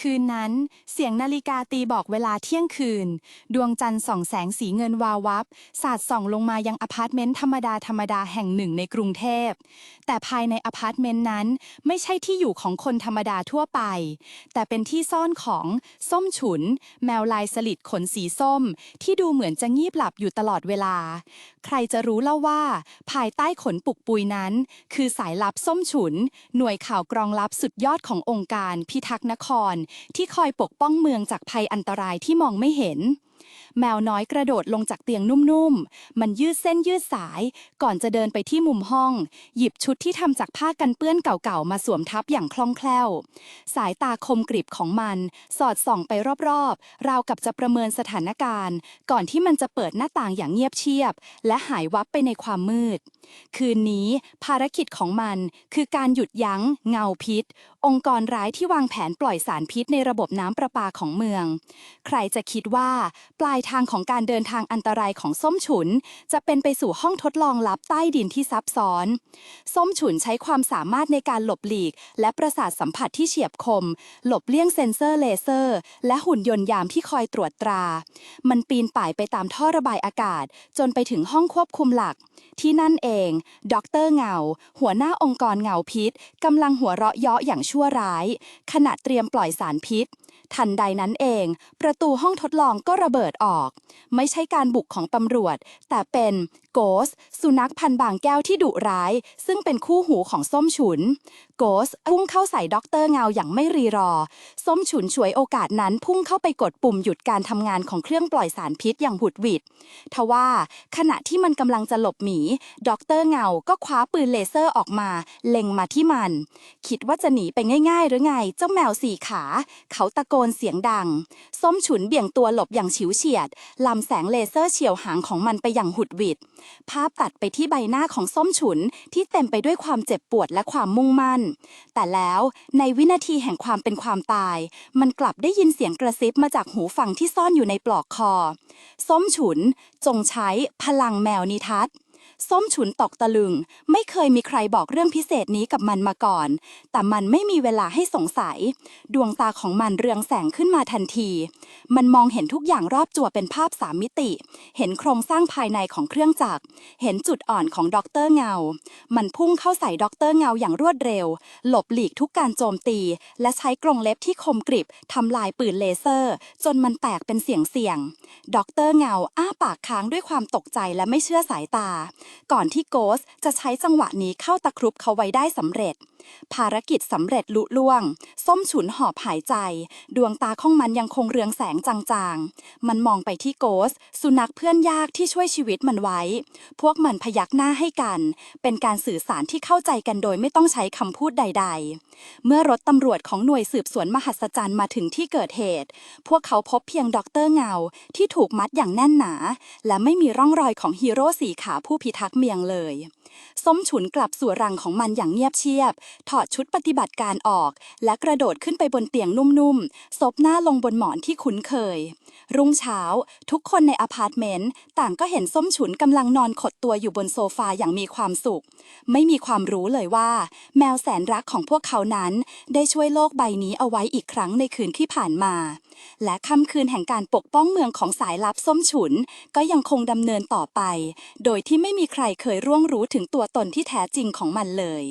คืนนั้น เสียงนาฬิกาตีบอกเวลาเที่ยงคืน ดวงจันทร์ส่องแสงสีเงินวาววับ สาดส่องลงมายังอพาร์ตเมนต์ธรรมดาธรรมดาแห่งหนึ่งในกรุงเทพ แต่ภายในอพาร์ตเมนต์นั้น ไม่ใช่ที่อยู่ของคนธรรมดาทั่วไป แต่เป็นที่ซ่อนของส้มฉุน แมวลายสลิดขนสีส้ม ที่ดูเหมือนจะงีบหลับอยู่ตลอดเวลา ใครจะรู้เล่าว่า ภายใต้ขนปุกปุยนั้น คือสายลับส้มฉุน หน่วยข่าวกรองลับสุดยอดขององค์การพิทักษ์นครที่คอยปกป้องเมืองจากภัยอันตรายที่มองไม่เห็น แมวน้อยกระโดดลงจากเตียงนุ่มๆ มันยืดเส้นยืดสาย ก่อนจะเดินไปที่มุมห้อง หยิบชุดที่ทำจากผ้ากันเปื้อนเก่าๆ มาสวมทับอย่างคล่องแคล่ว สายตาคมกริบของมัน สอดส่องไปรอบๆ ราวกับจะประเมินสถานการณ์ ก่อนที่มันจะเปิดหน้าต่างอย่างเงียบเชียบ และหายวับไปในความมืด คืนนี้ภารกิจของมันคือการหยุดยั้ง เงาพิษ องค์กรร้ายที่วางแผนปล่อยสารพิษในระบบน้ำประปาของเมือง ใครจะคิดว่าปลายทางของการเดินทางอันตรายของส้มฉุน จะเป็นไปสู่ห้องทดลองลับใต้ดินที่ซับซ้อน ส้มฉุนใช้ความสามารถในการหลบหลีก และประสาทสัมผัสที่เฉียบคม หลบเลี่ยงเซ็นเซอร์เลเซอร์ และหุ่นยนต์ยามที่คอยตรวจตรา มันปีนป่ายไปตามท่อระบายอากาศ จนไปถึงห้องควบคุมหลัก ที่นั่นเอง ดรเงา หัวหน้าองค์กรเงาพิษกำลังหัวเราะเยาะอย่างชั่วร้าย ขณะเตรียมปล่อยสารพิษ ทันใดนั้นเอง ประตูห้องทดลองก็ระเบิดออก ไม่ใช่การบุกของตำรวจ แต่เป็นโกสสุนัขพันธ์บางแก้วที่ดุร้าย ซึ่งเป็นคู่หูของส้มฉุน โกสพุ่งเข้าใส่ด็อกเตอร์เงาอย่างไม่รีรอ ส้มฉุนฉวยโอกาสนั้นพุ่งเข้าไปกดปุ่มหยุดการทำงานของเครื่องปล่อยสารพิษอย่างหุดหวิดทว่าขณะที่มันกำลังจะหลบหนีด็อกเตอร์เงาก็คว้าปืนเลเซอร์ออกมา เล็งมาที่มัน คิดว่าจะหนีไปง่าย ๆ หรือไง เจ้าแมวสี่ขา เขาตะโกนเสียงดัง ส้มฉุนเบี่ยงตัวหลบอย่างฉิวเฉียด ลำแสงเลเซอร์เฉียวหางของมันไปอย่างหุดหวิด ภาพตัดไปที่ใบหน้าของส้มฉุนที่เต็มไปด้วยความเจ็บปวดและความมุ่งมั่น แต่แล้วในวินาทีแห่งความเป็นความตาย มันกลับได้ยินเสียงกระซิบมาจากหูฟังที่ซ่อนอยู่ในปลอกคอ ส้มฉุนจงใช้พลังแมวนิทัศน์ ส้มฉุนตกตะลึง ไม่เคยมีใครบอกเรื่องพิเศษนี้กับมันมาก่อน แต่มันไม่มีเวลาให้สงสัย ดวงตาของมันเรืองแสงขึ้นมาทันที มันมองเห็นทุกอย่างรอบตัวเป็นภาพสามมิติ เห็นโครงสร้างภายในของเครื่องจักร เห็นจุดอ่อนของด็อกเตอร์เงา มันพุ่งเข้าใส่ด็อกเตอร์เงาอย่างรวดเร็ว หลบหลีกทุกการโจมตี และใช้กรงเล็บที่คมกริบทำลายปืนเลเซอร์ จนมันแตกเป็นเสียงเสียงๆด็อกเตอร์เงาอ้าปากค้างด้วยความตกใจและไม่เชื่อสายตา ก่อนที่โกสจะใช้จังหวะนี้เข้าตะครุบเขาไว้ได้สำเร็จ ภารกิจสำเร็จลุล่วง ส้มฉุนหอบหายใจ ดวงตาของมันยังคงเรืองแสงจางๆ มันมองไปที่โกส สุนัขเพื่อนยากที่ช่วยชีวิตมันไว้ พวกมันพยักหน้าให้กัน เป็นการสื่อสารที่เข้าใจกันโดยไม่ต้องใช้คำพูดใด ๆ เมื่อรถตำรวจของหน่วยสืบสวนมหัศจรรย์มาถึงที่เกิดเหตุ พวกเขาพบเพียงด็อกเตอร์เงาที่ถูกมัดอย่างแน่นหนา และไม่มีร่องรอยของฮีโร่สีขาผู้พิทักษ์เมียงเลย ส้มฉุนกลับสู่รังของมันอย่างเงียบเชียบ ถอดชุดปฏิบัติการออก และกระโดดขึ้นไปบนเตียงนุ่มๆซบหน้าลงบนหมอนที่คุ้นเคย รุ่งเช้า ทุกคนในอพาร์ตเมนต์ต่างก็เห็นส้มฉุนกำลังนอนขดตัวอยู่บนโซฟาอย่างมีความสุข ไม่มีความรู้เลยว่า แมวแสนรักของพวกเขานั้น ได้ช่วยโลกใบนี้เอาไว้อีกครั้งในคืนที่ผ่านมาและค่ำคืนแห่งการปกป้องเมืองของสายลับส้มฉุน ก็ยังคงดำเนินต่อไป โดยที่ไม่มีใครเคยร่วงรู้ถึงตัวตนที่แท้จริงของมันเลย